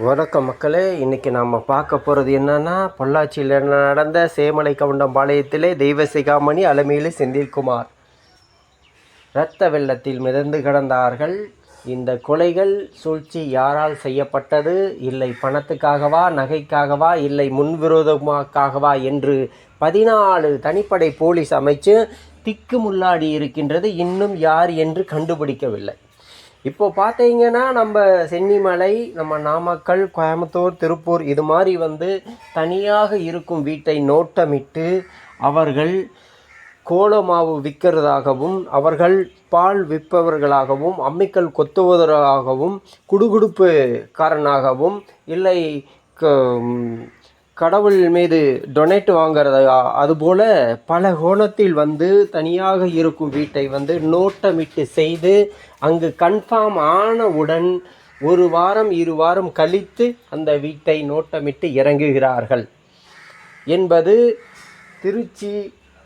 வணக்கம் மக்களே இன்றைக்கி நாம் பார்க்க போகிறது என்னென்னா பொள்ளாச்சியில் நடந்த சேமலை கவுண்டம்பாளையத்திலே தெய்வ சிகாமணி அலமேலு செந்தில்குமார். இரத்த வெள்ளத்தில் மிதந்து கிடந்தார்கள். இந்த கொலைகள் சூழ்ச்சி யாரால் செய்யப்பட்டது? இல்லை பணத்துக்காகவா நகைக்காகவா இல்லை முன்விரோதமாக்காகவா என்று பதினாலு தனிப்படை போலீஸ் அமைச்சு திக்குமுள்ளாடி இருக்கின்றது. இன்னும் யார் என்று கண்டுபிடிக்கவில்லை. இப்போ பார்த்தீங்கன்னா நம்ம சென்னிமலை நம்ம நாமக்கல் கோயம்புத்தூர் திருப்பூர் இது மாதிரி வந்து தனியாக இருக்கும் வீட்டை நோட்டமிட்டு அவர்கள் கோலமாவு விற்கிறதாகவும் அவர்கள் பால் விற்பவர்களாகவும் அம்மிக்கல் கொத்துவதற்காகவும் குடுகுடுப்புக்காரனாகவும் இல்லை க- கடவுள் மீது டொனேட் வாங்குறது அதுபோல் பல கோணத்தில் வந்து தனியாக இருக்கும் வீட்டை வந்து நோட்டமிட்டு செய்து அங்கு கன்ஃபார்ம் ஆனவுடன் ஒரு வாரம் இரு வாரம் கழித்து அந்த வீட்டை நோட்டமிட்டு இறங்குகிறார்கள். என்பது திருச்சி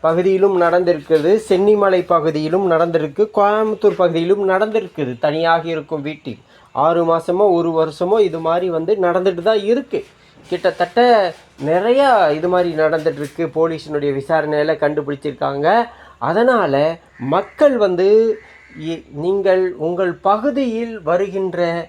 பகுதியிலும் நடந்திருக்குது சென்னிமலை பகுதியிலும் நடந்திருக்கு கோயம்புத்தூர் பகுதியிலும் நடந்திருக்குது தனியாக இருக்கும் வீட்டில். ஆறு மாதமோ ஒரு வருஷமோ இது மாதிரி வந்து நடந்துட்டு தான் இருக்குது கிட்டத்தட்ட நிறையா இது மாதிரி நடந்துட்டுருக்கு. போலீஸினுடைய விசாரணையில் கண்டுபிடிச்சிருக்காங்க. அதனால் மக்கள் வந்து இ- நீங்கள் உங்கள் பகுதியில் வருகின்ற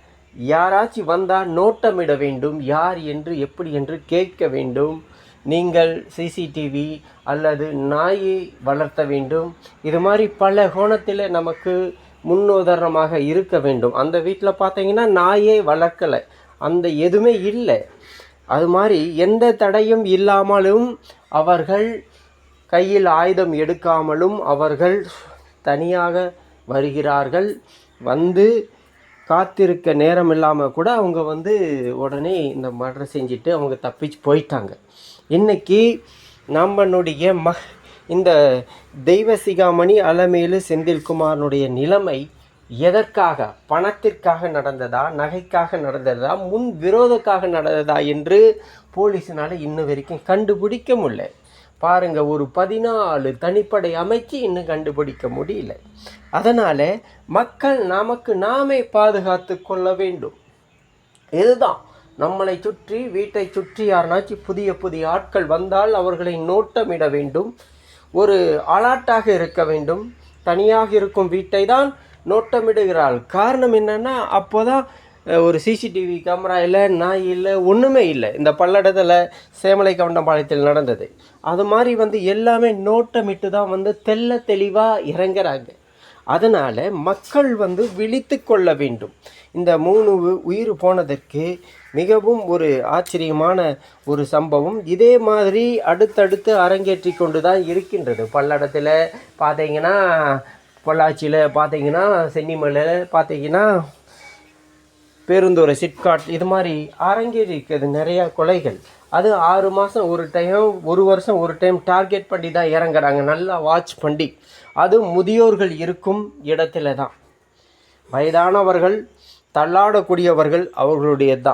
யாராச்சும் வந்தால் நோட்டமிட வேண்டும். யார் என்று எப்படி என்று கேட்க வேண்டும். நீங்கள் சிசிடிவி அல்லது நாயை வளர்த்த வேண்டும். இது மாதிரி பல கோணத்தில் நமக்கு முன்னுதாரணமாக இருக்க வேண்டும். அந்த வீட்டில் பார்த்தீங்கன்னா நாயே வளர்க்கலை. அந்த எதுவுமே இல்லை. அது மாதிரி எந்த தடையும் இல்லாமலும் அவர்கள் கையில் ஆயுதம் எடுக்காமலும் அவர்கள் தனியாக வருகிறார்கள். வந்து காத்திருக்க நேரம் இல்லாமல் கூட அவங்க வந்து உடனே இந்த மர்டர் செஞ்சுட்டு அவங்க தப்பிச்சு போயிட்டாங்க. இன்னைக்கு நம்மளுடைய ம இந்த தெய்வ சிகாமணி அலமேலு செந்தில்குமாரனுடைய நிலைமை எதற்காக? பணத்திற்காக நடந்ததா? நகைக்காக நடந்ததா? முன் விரோதக்காக நடந்ததா என்று போலீஸினால் இன்ன வரைக்கும் கண்டுபிடிக்க முடியல. பாருங்கள் ஒரு பதினாலு தனிப்படை அமைச்சு இன்னும் கண்டுபிடிக்க முடியல. அதனால் மக்கள் நமக்கு நாமே பாதுகாத்து கொள்ள வேண்டும். இதுதான் நம்மளை சுற்றி வீட்டை சுற்றி யாருனாச்சும் புதிய புதிய ஆட்கள் வந்தால் அவர்களை நோட்டமிட வேண்டும். ஒரு அலாட்டாக இருக்க வேண்டும். தனியாக இருக்கும் வீட்டை தான் நோட்டமிடுகிறாள். காரணம் என்னென்னா அப்போ தான் ஒரு சிசிடிவி கேமரா இல்லை நாய் இல்லை ஒன்றுமே இல்லை. இந்த பல்லடத்தில் சேமலை கவுண்டம்பாளையத்தில் நடந்தது. அது மாதிரி வந்து எல்லாமே நோட்டமிட்டு தான் வந்து தெல்ல தெளிவாக இறங்குறாங்க. அதனால் மக்கள் வந்து விழித்து கொள்ள வேண்டும். இந்த மூணு உயிர் போனதற்கு மிகவும் ஒரு ஆச்சரியமான ஒரு சம்பவம். இதே மாதிரி அடுத்தடுத்து அரங்கேற்றி கொண்டு தான் இருக்கின்றது. பல்லடத்தில் பார்த்தீங்கன்னா பொள்ளாச்சியில் பார்த்தீங்கன்னா சென்னிமலையில் பார்த்தீங்கன்னா பேருந்தோரை சிட்காட் இது மாதிரி அரங்கேறி இருக்குது நிறையா கொலைகள். அது ஆறு மாதம் ஒரு டைம் ஒரு வருஷம் ஒரு டைம் டார்கெட் பண்ணி தான் இறங்குறாங்க. நல்லா வாட்ச் பண்ணி. அது முதியோர்கள் இருக்கும் இடத்துல தான். வயதானவர்கள் தள்ளாடக்கூடியவர்கள் அவர்களுடைய தான்.